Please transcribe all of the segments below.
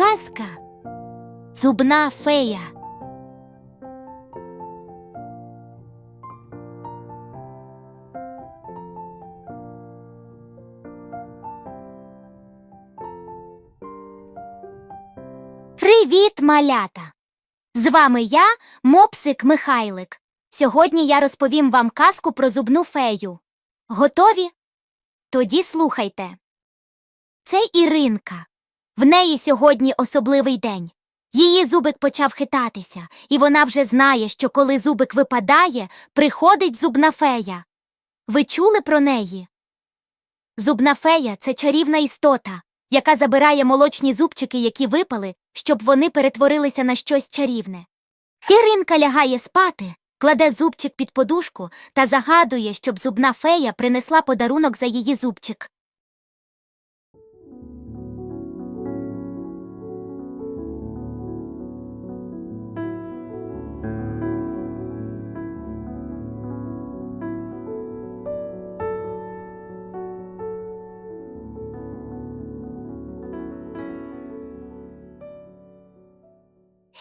Казка Зубна фея. Привіт, малята! З вами я, мопсик Михайлик. Сьогодні я розповім вам казку про зубну фею. Готові? Тоді слухайте. Це Іринка. В неї сьогодні особливий день. Її зубик почав хитатися, і вона вже знає, що коли зубик випадає, приходить зубна фея. Ви чули про неї? Зубна фея це чарівна істота, яка забирає молочні зубчики, які випали, щоб вони перетворилися на щось чарівне. Іринка лягає спати, кладе зубчик під подушку та загадує, щоб зубна фея принесла подарунок за її зубчик.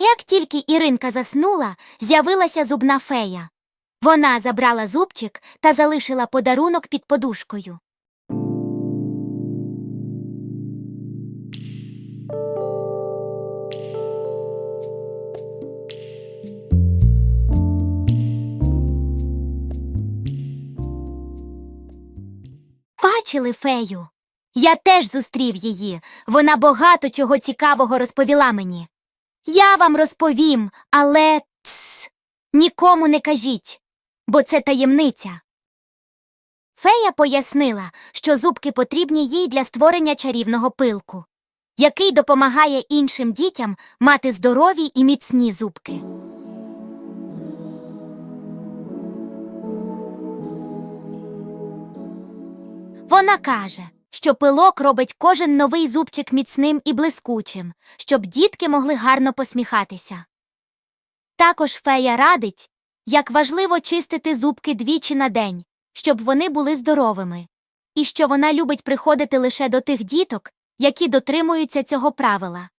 Як тільки Іринка заснула, з'явилася зубна фея. Вона забрала зубчик та залишила подарунок під подушкою. Бачили фею? Я теж зустрів її. Вона багато чого цікавого розповіла мені. Я вам розповім, але тс, нікому не кажіть, бо це таємниця. Фея пояснила, що зубки потрібні їй для створення чарівного пилку, який допомагає іншим дітям мати здорові і міцні зубки. Вона каже, що пилок робить кожен новий зубчик міцним і блискучим, щоб дітки могли гарно посміхатися. Також фея радить, як важливо чистити зубки двічі на день, щоб вони були здоровими, і що вона любить приходити лише до тих діток, які дотримуються цього правила.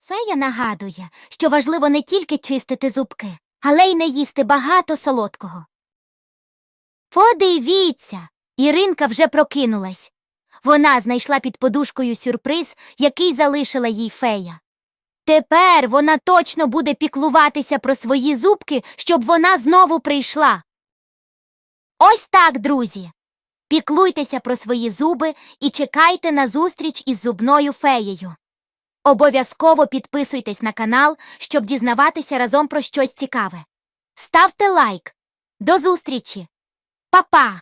Фея нагадує, що важливо не тільки чистити зубки, але й не їсти багато солодкого. Подивіться, Іринка вже прокинулась. Вона знайшла під подушкою сюрприз, який залишила їй фея. Тепер вона точно буде піклуватися про свої зубки, щоб вона знову прийшла. Ось так, друзі. Піклуйтеся про свої зуби і чекайте на зустріч із зубною феєю. Обов'язково підписуйтесь на канал, щоб дізнаватися разом про щось цікаве. Ставте лайк. До зустрічі. Па-па!